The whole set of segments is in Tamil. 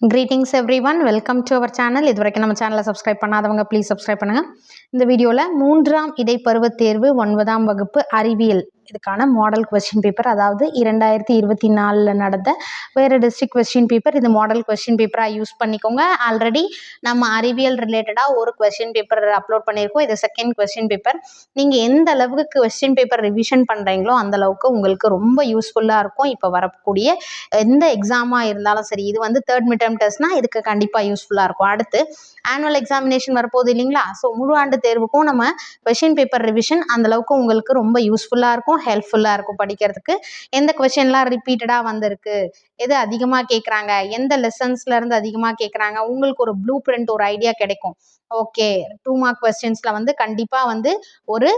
Greetings everyone welcome to our channel இது வரைக்கும் நம்ம சேனலை சப்ஸ்கிரைப் பண்ணாதவங்க ப்ளீஸ் சப்ஸ்கிரைப் பண்ணுங்கள் இந்த வீடியோவில் மூன்றாம் இடைப்பருவத் தேர்வு ஒன்பதாம் வகுப்பு அறிவியல் இதுக்கான மாடல் கொஸ்டின் பேப்பர் அதாவது இரண்டாயிரத்தி இருபத்தி நாலில் நடந்த வேறு டிஸ்ட்ரிக்ட் கொஸ்டின் பேப்பர் இது மாடல் கொஸ்டின் பேப்பராக யூஸ் பண்ணிக்கோங்க. ஆல்ரெடி நம்ம அறிவியல் ரிலேட்டடாக ஒரு கொஸ்டின் பேப்பர் அப்லோட் பண்ணியிருக்கோம். இது செகண்ட் கொஸ்டின் பேப்பர் நீங்கள் எந்த அளவுக்கு கொஸ்டின் பேப்பர் ரிவிஷன் பண்ணுறீங்களோ அந்த அளவுக்கு உங்களுக்கு ரொம்ப யூஸ்ஃபுல்லாக இருக்கும். இப்போ வரக்கூடிய எந்த எக்ஸாமாக இருந்தாலும் சரி இது வந்து தேர்ட் மிட் டேர்ம் டெஸ்ட்னா இதுக்கு கண்டிப்பாக யூஸ்ஃபுல்லாக இருக்கும். அடுத்து ஆனுவல் எக்ஸாமினேஷன் வரப்போகுது இல்லைங்களா? ஸோ முழு ஆண்டு தேர்வுக்கும் நம்ம கொஷின் பேப்பர் ரிவிஷன் அந்தளவுக்கு உங்களுக்கு ரொம்ப யூஸ்ஃபுல்லாக இருக்கும் ஹெல்ப்ஃபுல்லாக இருக்கும் படிக்கிறதுக்கு. எந்த கொஷின்லாம் ரிப்பீட்டடாக வந்திருக்கு? எது அதிகமாக கேட்குறாங்க எந்த லெசன்ஸ்லேருந்து அதிகமாக கேட்குறாங்க உங்களுக்கு ஒரு ப்ளூ பிரிண்ட் ஒரு ஐடியா கிடைக்கும். ஓகே டூ மார்க் கொஸ்டின்ஸில் வந்து கண்டிப்பாக வந்து ஒரு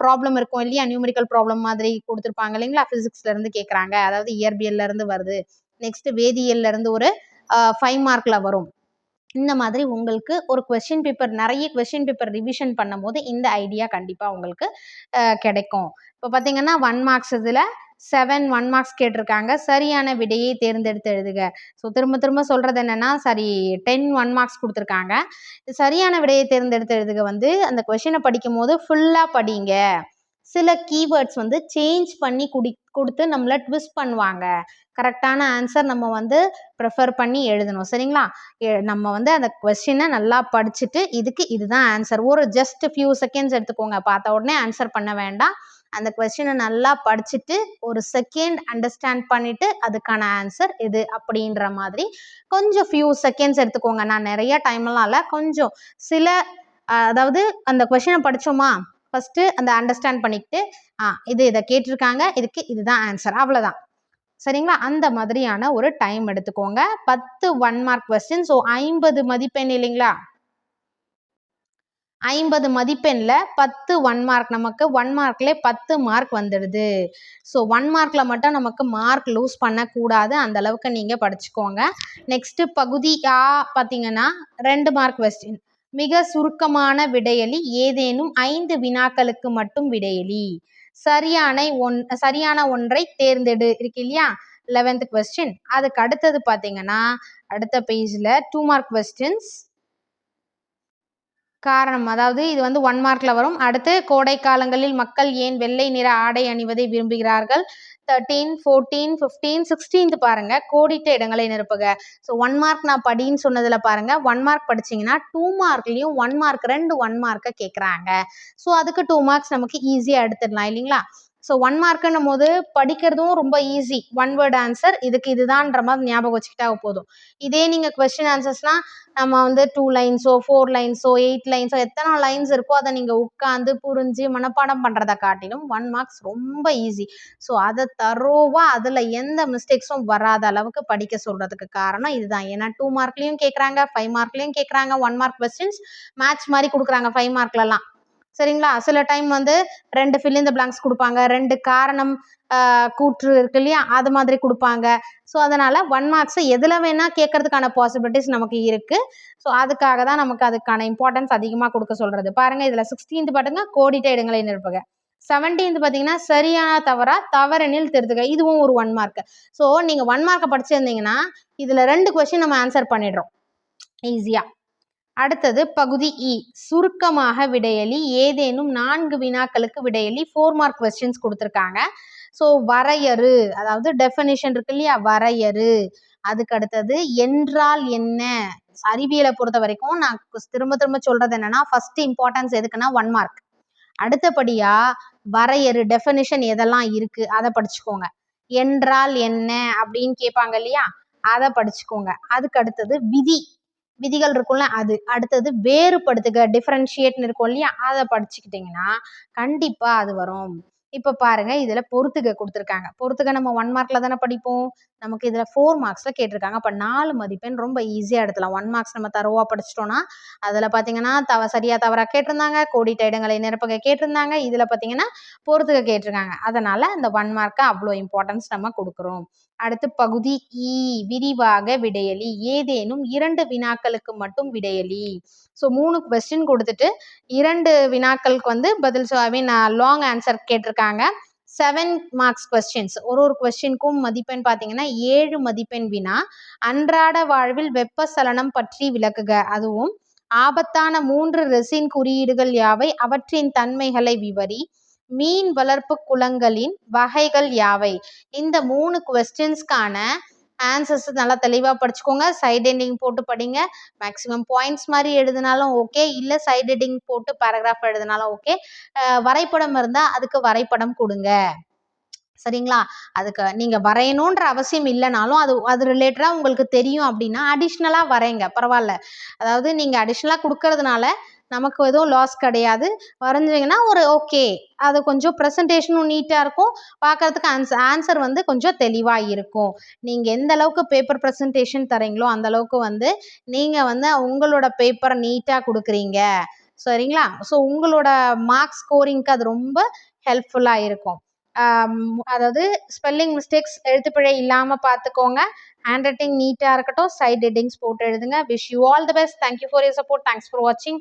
ப்ராப்ளம் இருக்கும் இல்லையா? நியூமரிக்கல் ப்ராப்ளம் மாதிரி கொடுத்துருப்பாங்க இல்லைங்களா? ஃபிசிக்ஸ்லேருந்து கேட்குறாங்க அதாவது இயற்பியல்லேருந்து வருது. நெக்ஸ்ட் வேதியியல்லேருந்து ஒரு ஃபைவ் மார்க்கில் வரும். இந்த மாதிரி உங்களுக்கு ஒரு கொஷின் பேப்பர் நிறைய கொஷின் பேப்பர் ரிவிஷன் பண்ணும்போது இந்த ஐடியா கண்டிப்பாக உங்களுக்கு கிடைக்கும். இப்போ பார்த்தீங்கன்னா ஒன் மார்க்ஸ் இதில் செவன் ஒன் மார்க்ஸ் கேட்டிருக்காங்க. சரியான விடையை தேர்ந்தெடுத்து எழுதுக. ஸோ திரும்ப திரும்ப சொல்கிறது என்னென்னா சரி டென் ஒன் மார்க்ஸ் கொடுத்துருக்காங்க. சரியான விடையை தேர்ந்தெடுத்து எழுதுக வந்து அந்த கொஷினை படிக்கும் போது ஃபுல்லாக படிங்க. சில கீவேர்ட்ஸ் வந்து சேஞ்ச் பண்ணி குடி கொடுத்து நம்மளை ட்விஸ்ட் பண்ணுவாங்க. கரெக்டான ஆன்சர் நம்ம வந்து ப்ரிஃபர் பண்ணி எழுதணும். சரிங்களா? நம்ம வந்து அந்த கொஸ்டினை நல்லா படிச்சுட்டு இதுக்கு இதுதான் ஆன்சர் ஒரு ஜஸ்ட் ஃபியூ செகண்ட்ஸ் எடுத்துக்கோங்க. பார்த்த உடனே ஆன்சர் பண்ண வேண்டாம். அந்த கொஸ்டினை நல்லா படிச்சுட்டு ஒரு செகண்ட் அண்டர்ஸ்டாண்ட் பண்ணிட்டு அதுக்கான ஆன்சர் இது அப்படின்ற மாதிரி கொஞ்சம் ஃபியூ செகண்ட்ஸ் எடுத்துக்கோங்க. நான் நிறைய டைம்லாம் இல்லை. கொஞ்சம் சில அதாவது அந்த கொஷினை படித்தோமா ஃபஸ்ட்டு அந்த அண்டர்ஸ்டாண்ட் பண்ணிக்கிட்டு ஆ இது இதை கேட்டிருக்காங்க. இதுக்கு இதுதான் ஆன்சர் அவ்வளோதான் சரிங்களா? அந்த மாதிரியான ஒரு டைம் எடுத்துக்கோங்க. பத்து ஒன் மார்க் கொஸ்டின் ஸோ ஐம்பது மதிப்பெண் இல்லைங்களா? ஐம்பது மதிப்பெண்ணில் பத்து ஒன் மார்க் நமக்கு ஒன் மார்க்ல பத்து மார்க் வந்துடுது. ஸோ ஒன் மார்க்கில் மட்டும் நமக்கு மார்க் லூஸ் பண்ணக்கூடாது. அந்த அளவுக்கு நீங்கள் படிச்சுக்கோங்க. நெக்ஸ்ட்டு பகுதி ஆ பார்த்தீங்கன்னா ரெண்டு மார்க் கொஸ்டின் மிக சுருக்கமான விடையலி ஏதேனும் ஐந்து வினாக்களுக்கு மட்டும் விடையலி. சரியான ஒன் சரியான ஒன்றை தேர்ந்தெடு. இருக்கு இல்லையா? லெவன்த் கொஸ்டின் அதுக்கு அடுத்தது பார்த்தீங்கன்னா அடுத்த பேஜில் டூ மார்க் கொஸ்டின்ஸ் காரணம். அதாவது இது வந்து ஒன் மார்க்கில் வரும். அடுத்து கோடை காலங்களில் மக்கள் ஏன் வெள்ளை நிற ஆடை அணிவதை விரும்புகிறார்கள்? தேர்ட்டீன் ஃபோர்டீன் ஃபிஃப்டீன் சிக்ஸ்டீன்த் பாருங்க. கோடிட்ட இடங்களை நிரப்புக. ஸோ ஒன் மார்க் நான் படின்னு சொன்னதில் பாருங்க. ஒன் மார்க் படிச்சிங்கன்னா டூ மார்க்லேயும் ஒன் மார்க் ரெண்டு ஒன் மார்க்கை கேட்குறாங்க ஸோ அதுக்கு டூ மார்க்ஸ் நமக்கு ஈஸியாக எடுத்துடலாம் இல்லைங்களா? ஸோ ஒன் மார்க்குன்னும் போது படிக்கிறதும் ரொம்ப ஈஸி ஒன் வேர்ட் ஆன்சர் இதுக்கு இதுதான்ற மாதிரி ஞாபகம் வச்சுக்கிட்டா போதும். இதே நீங்கள் கொஸ்டின் ஆன்சர்ஸ்னால் நம்ம வந்து டூ லைன்ஸோ ஃபோர் லைன்ஸோ எயிட் லைன்ஸோ எத்தனை லைன்ஸ் இருக்கோ அதை நீங்கள் உட்காந்து புரிஞ்சு மனப்பாடம் பண்ணுறத காட்டிலும் ஒன் மார்க்ஸ் ரொம்ப ஈஸி ஸோ அதை தரோவாக அதில் எந்த மிஸ்டேக்ஸும் வராத அளவுக்கு படிக்க சொல்கிறதுக்கு காரணம் இதுதான். ஏன்னா டூ மார்க்லேயும் கேட்குறாங்க ஃபைவ் மார்க்லேயும் கேட்குறாங்க ஒன் மார்க் கொஸ்டின்ஸ் மேட்ச் மாதிரி கொடுக்குறாங்க ஃபைவ் மார்க்லலாம் சரிங்களா? சில டைம் வந்து ரெண்டு ஃபில் இந்த பிளாங்க்ஸ் கொடுப்பாங்க. ரெண்டு காரணம் கூற்று இருக்கு இல்லையா? அது மாதிரி கொடுப்பாங்க. ஸோ அதனால் ஒன் மார்க்ஸை எதில் வேணால் கேட்கறதுக்கான பாசிபிலிட்டிஸ் நமக்கு இருக்குது ஸோ அதுக்காக தான் நமக்கு அதுக்கான இம்பார்ட்டன்ஸ் அதிகமாக கொடுக்க சொல்கிறது பாருங்கள் இதில் சிக்ஸ்டீன்த் பாட்டுங்க கோடிட்ட இடங்களை நிரப்புக. செவன்டீன்த் பார்த்தீங்கன்னா சரியான தவறா தவறெனில் திருத்துக. இதுவும் ஒரு ஒன் மார்க் ஸோ நீங்கள் ஒன் மார்க்கை படிச்சிருந்தீங்கன்னா இதில் ரெண்டு கொஸ்டின் நம்ம ஆன்சர் பண்ணிடுறோம். ஈஸியாக அடுத்தது பகுதி இ சுருக்கமாக விடையலி ஏதேனும் நான்கு வினாக்களுக்கு விடையலி ஃபோர் மார்க் கொஸ்டின்ஸ் கொடுத்துருக்காங்க. ஸோ வரையறு அதாவது டெஃபனிஷன் இருக்கு இல்லையா? வரையறு. அதுக்கு அடுத்தது என்றால் என்ன? அறிவியலை பொறுத்த வரைக்கும் நான் திரும்ப திரும்ப சொல்றது என்னன்னா ஃபர்ஸ்ட் இம்பார்ட்டன்ஸ் எதுக்குன்னா ஒன் மார்க் அடுத்தபடியா வரையறு டெஃபனிஷன் எதெல்லாம் இருக்கு? அதை படிச்சுக்கோங்க. என்றால் என்ன அப்படின்னு கேட்பாங்க இல்லையா? அதை படிச்சுக்கோங்க. அதுக்கு அடுத்தது விதி. விதிகள் இருக்கும்ல அது. அடுத்தது வேறுபடுத்துக டிஃப்ரென்ஷியேட்னு இருக்கும் இல்லையா? அதை படிச்சுக்கிட்டிங்கன்னா கண்டிப்பாக அது வரும். இப்போ பாருங்க இதில் பொறுத்துக கொடுத்துருக்காங்க. பொறுத்துக நம்ம ஒன் மார்க்கில் தானே படிப்போம். நமக்கு இதில் ஃபோர் மார்க்ஸில் கேட்டிருக்காங்க. அப்போ நாலு மதிப்பெண் ரொம்ப ஈஸியாக எடுத்துலாம் ஒன் மார்க்ஸ் நம்ம தரவா படிச்சிட்டோன்னா அதில் பார்த்தீங்கன்னா தவ சரியாக தவறாக கேட்டிருந்தாங்க. கோடிட்ட இடங்களை நிரப்புக கேட்டிருந்தாங்க. இதில் பார்த்தீங்கன்னா பொறுத்துக கேட்டிருக்காங்க. அதனால் அந்த ஒன் மார்க்கை அவ்வளோ இம்பார்ட்டன்ஸ் நம்ம கொடுக்குறோம். அடுத்து பகுதி இ விரிவாக விடையலி. ஏதேனும் இரண்டு வினாக்களுக்கு மட்டும் விடையலி. ஸோ மூணு கொஸ்டின் கொடுத்துட்டு இரண்டு வினாக்களுக்கு வந்து பதில் ஐ மீன் லாங் ஆன்சர் கேட்டிருக்காங்க. செவன் மார்க்ஸ் கொஸ்டின்ஸ் ஒரு ஒரு கொஸ்டினுக்கும் மதிப்பெண் பார்த்தீங்கன்னா ஏழு மதிப்பெண் வினா. அன்றாட வாழ்வில் வெப்பசலனம் பற்றி விளக்குக. அதுவும் ஆபத்தான மூன்று ரெசின் குறியீடுகள் யாவை? அவற்றின் தன்மைகளை விவரி. மீன் வளர்ப்பு குளங்களின் வகைகள் யாவை? இந்த மூணு கொஸ்டின்ஸ்க்கான ஆன்சர்ஸ் நல்லா தெளிவாக படிச்சுக்கோங்க. சைட் எண்டிங் போட்டு படிங்க. மேக்ஸிமம் பாயிண்ட்ஸ் மாதிரி எழுதினாலும் ஓகே இல்லை சைட் எண்டிங் போட்டு பேராகிராஃப் எழுதினாலும் ஓகே வரைபடம் இருந்தால் அதுக்கு வரைபடம் கொடுங்க. சரிங்களா? அதுக்கு நீங்கள் வரையணுன்ற அவசியம் இல்லைனாலும் அது அது ரிலேட்டடாக உங்களுக்கு தெரியும் அப்படின்னா அடிஷ்னலாக வரைங்க பரவாயில்ல. அதாவது நீங்கள் அடிஷ்னலாக கொடுக்கறதுனால நமக்கு எதுவும் லாஸ் கிடையாது. வரைஞ்சிங்கன்னா ஒரு ஓகே அது கொஞ்சம் ப்ரெசன்டேஷனும் நீட்டாக இருக்கும். பார்க்கறதுக்கு ஆன்சர் ஆன்சர் வந்து கொஞ்சம் தெளிவாக இருக்கும். நீங்கள் எந்த அளவுக்கு பேப்பர் ப்ரெசன்டேஷன் தரீங்களோ அந்த அளவுக்கு வந்து நீங்கள் வந்து உங்களோட பேப்பரை நீட்டாக கொடுக்குறீங்க. சரிங்களா? ஸோ உங்களோட மார்க் ஸ்கோரிங்க்கு அது ரொம்ப ஹெல்ப்ஃபுல்லாக இருக்கும். அதாவது ஸ்பெல்லிங் மிஸ்டேக்ஸ் எழுத்துப்பிழை இல்லாமல் பார்த்துக்கோங்க. ஹேண்ட் ரைட்டிங் நீட்டாக இருக்கட்டும். சைட் ஹெட்டிங்ஸ் போட்டு எழுதுங்க. Wish you all the best thank you for your support thanks for வாட்சிங்